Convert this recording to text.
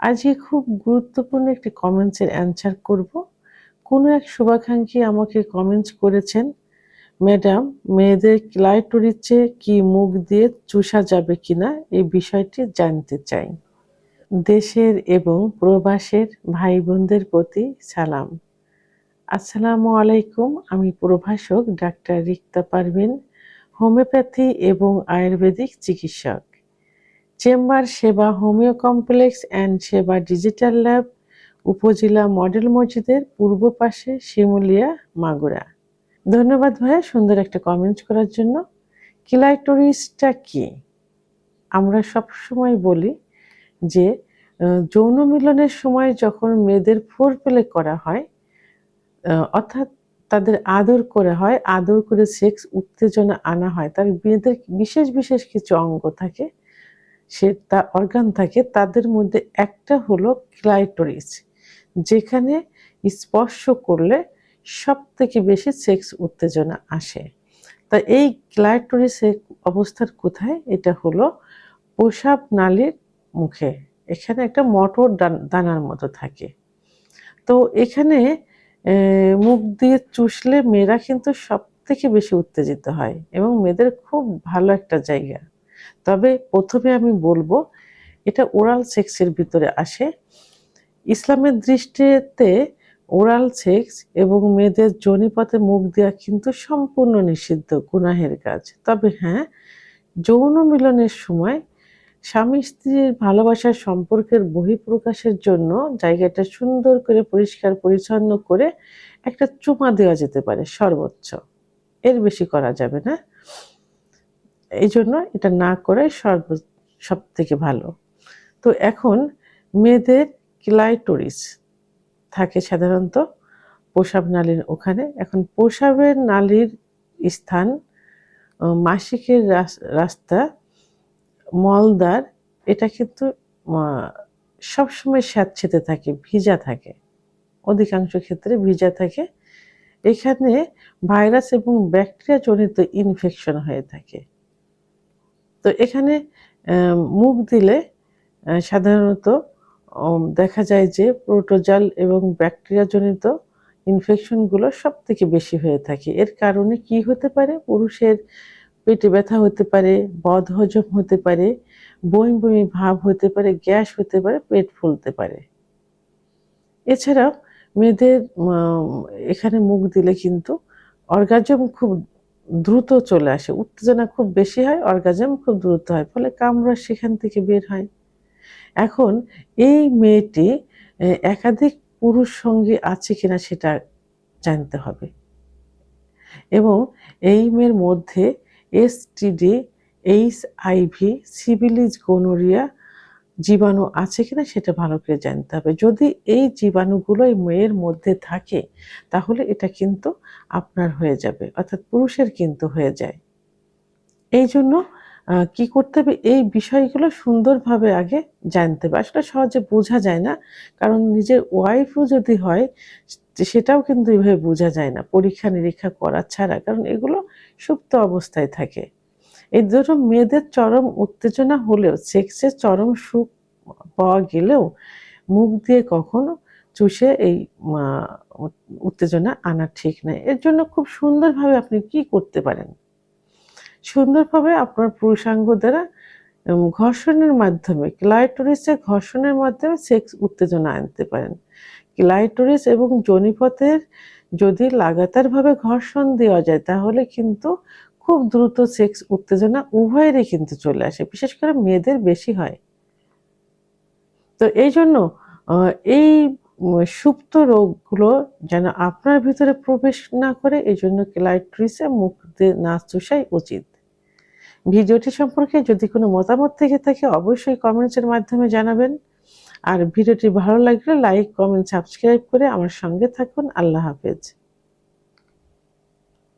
আজকে খুব গুরুত্বপূর্ণ একটি কমেন্টসের অ্যান্সার করব। কোনো এক শুভাকাঙ্ক্ষী আমাকে কমেন্টস করেছেন ম্যাডাম মেয়েদের ক্লাইটোরিচে কি মুখ দিয়ে চুষা যাবে কিনা এই বিষয়টি জানতে চাই। দেশের এবং প্রবাসের ভাই বোনদের প্রতি সালাম। আসসালামু আলাইকুম, আমি প্রভাষক ডাক্তার রিক্তা পারভিন, হোমিওপ্যাথি এবং আয়ুর্বেদিক চিকিৎসক। Chamber, Seba homeo complex and Seba digital lab, উপজেলা মডেল মসজিদের পূর্ব পাশে শিমুলিয়া, মাগুরা। ধন্যবাদ ভাইয়া সুন্দর একটা কমেন্ট করার জন্য। কিলাইটোরিসটা কি? আমরা সব সময় বলি যে যৌন মিলনের সময় যখন মেয়েদের ফোর প্লে করা হয় অর্থাৎ তাদের আদর করে হয়, আদর করে সেক্স, উত্তেজনা আনা হয়, তার মেয়েদের বিশেষ বিশেষ কিছু অঙ্গ থাকে সে তা অর্গান থাকে, তাদের মধ্যে একটা হলো ক্লাইটোরিস যেখানে স্পর্শ করলে সব থেকে বেশি সেক্স উত্তেজনা আসে। তা এই ক্লাইটোরিসের অবস্থার কোথায়? এটা হলো প্রসাব নালীর মুখে, এখানে একটা মটর দানার মতো থাকে। তো এখানে মুখ দিয়ে চুষলে মেয়েরা কিন্তু সব থেকে বেশি উত্তেজিত হয় এবং মেয়েদের খুব ভালো একটা জায়গা। তবে প্রথমে আমি বলব, এটা ওরাল সেক্সের ভিতরে আসে। ইসলামের দৃষ্টিতে ওরাল সেক্স এবং মেয়েদের জনিপথে মুখ দেওয়া কিন্তু সম্পূর্ণ নিষিদ্ধ, গুনাহের কাজ। তবে হ্যাঁ যৌন মিলনের সময় স্বামী স্ত্রীর ভালোবাসার সম্পর্কের বহিঃপ্রকাশের জন্য জায়গাটা সুন্দর করে, পরিষ্কার, পরিচ্ছন্ন করে একটা চুমা দেওয়া যেতে পারে সর্বোচ্চ। এর বেশি করা যাবে না। এই জন্য এটা না করাই সর্ব সব থেকে ভালো। তো এখন মেয়েদের ক্লাইটোরিস থাকে সাধারণত প্রসাব নালীর ওখানে। এখন প্রসাবের নালীর স্থান মাসিকের রাস্তা মলদার এটা কিন্তু সবসময় স্যাঁতছেতে থাকে, ভিজা থাকে। অধিকাংশ ক্ষেত্রে ভিজা থাকে। এখানে ভাইরাস এবং ব্যাকটেরিয়া জনিত ইনফেকশন হয়ে থাকে। তো এখানে মুখ দিলে সাধারণত দেখা যায় যে প্রোটোজাল এবং ব্যাকটেরিয়াজনিত ইনফেকশনগুলো সব থেকে বেশি হয়ে থাকে। এর কারণে কি হতে পারে? পুরুষের পেটে ব্যথা হতে পারে বদ হজম হতে পারে, বমি বমি ভাব হতে পারে, গ্যাস হতে পারে, পেট ফুলতে পারে। এছাড়াও, মেয়েদের এখানে মুখ দিলে কিন্তু অর্গাজম খুব দ্রুত চলে আসে। উত্তেজনা খুব বেশি হয় অর্গাজম খুব দ্রুত হয়, ফলে কামড়া সেখান থেকে বের হয়। এখন এই মেয়েটি একাধিক পুরুষ সঙ্গী আছে কিনা সেটা জানতে হবে। এবং এই মেয়ের মধ্যে STD H IV syphilis gonorrhoea জীবাণু আছে কিনা সেটা ভালো করে জানতে হবে। যদি এই জীবাণুগুলো এই মেয়ের মধ্যে থাকে, তাহলে এটা কিন্তু আপনার হয়ে যাবে, অর্থাৎ পুরুষের কিন্তু হয়ে যায়। এই জন্য কি করতে হবে? এই বিষয়গুলো সুন্দরভাবে আগে জানতে হবে। আসলে সহজে বোঝা যায় না, কারণ নিজের ওয়াইফও যদি হয় সেটাও কিন্তু এইভাবে বোঝা যায় না পরীক্ষা নিরীক্ষা করা ছাড়া, কারণ এগুলো সুপ্ত অবস্থায় থাকে। এই ধরো মেয়েদের চরম উত্তেজনা হলেও সেক্সের চরম সুখ পাওয়া গেলেও মুখ দিয়ে কখনো চুষে এই উত্তেজনা আনা ঠিক নয় এর জন্য খুব সুন্দরভাবে আপনি কি করতে পারেন? সুন্দরভাবে আপনার পুরুষাঙ্গ দ্বারা ঘর্ষণের মাধ্যমে, ক্লাইটোরিসের ঘর্ষণের মাধ্যমে সেক্স উত্তেজনা আনতে পারেন। ক্লাইটোরিস এবং জনিপথের যদি লাগাতারভাবে ঘর্ষণ দেওয়া যায়, তাহলে কিন্তু খুব দ্রুত সেক্স উত্তেজনা উভয়েরই কিন্তু চলে আসে, বিশেষ করে মেয়েদের বেশি হয়। তো এই জন্য এই সুপ্ত রোগগুলো যেন আপনার ভিতরে প্রবেশ না করে, এই জন্য ক্লাইট্রিসে মুখ দিয়ে না চুষাই উচিত। ভিডিওটি সম্পর্কে যদি কোনো মতামত থেকে থাকে, অবশ্যই কমেন্টসের মাধ্যমে জানাবেন। আর ভিডিওটি ভালো লাগলে লাইক কমেন্ট সাবস্ক্রাইব করে আমার সঙ্গে থাকুন। আল্লাহ হাফেজ।